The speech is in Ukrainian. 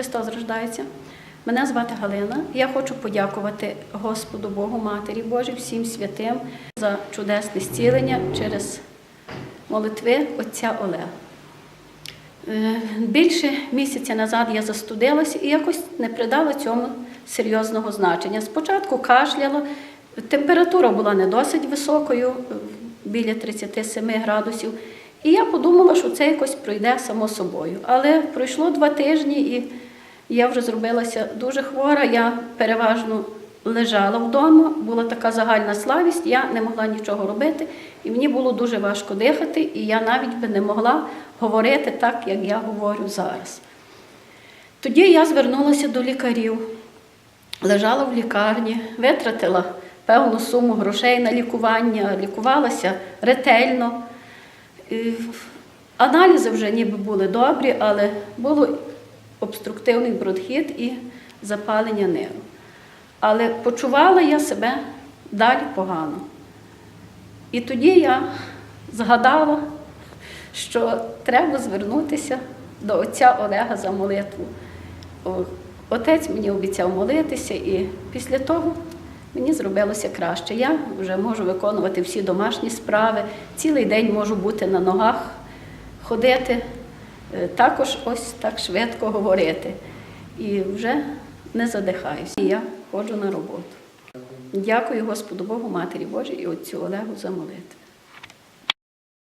Христос рождається. Мене звати Галина. Я хочу подякувати Господу Богу, Матері Божій, всім святим за чудесне зцілення через молитви Отця Олега. Е, Більше місяця назад я застудилася і якось не придала цьому серйозного значення. Спочатку кашляло, температура була не досить високою, е, біля 37 градусів. І я подумала, що це якось пройде само собою. Але пройшло два тижні, і я вже зробилася дуже хвора. Я переважно лежала вдома, була така загальна слабість, я не могла нічого робити, і мені було дуже важко дихати, і я навіть би не могла говорити так, як я говорю зараз. Тоді я звернулася до лікарів, лежала в лікарні, витратила певну суму грошей на лікування, лікувалася ретельно. Аналізи вже ніби були добрі, але було обструктивний бронхіт і запалення нерву. Але почувала я себе далі погано. І тоді я згадала, що треба звернутися до отця Олега за молитву. Отець мені обіцяв молитися, і після того мені зробилося краще. Я вже можу виконувати всі домашні справи, цілий день можу бути на ногах, ходити, також ось так швидко говорити. І вже не задихаюся. І я ходжу на роботу. Дякую Господу Богу, Матері Божій і Отцю Олегу за молитву.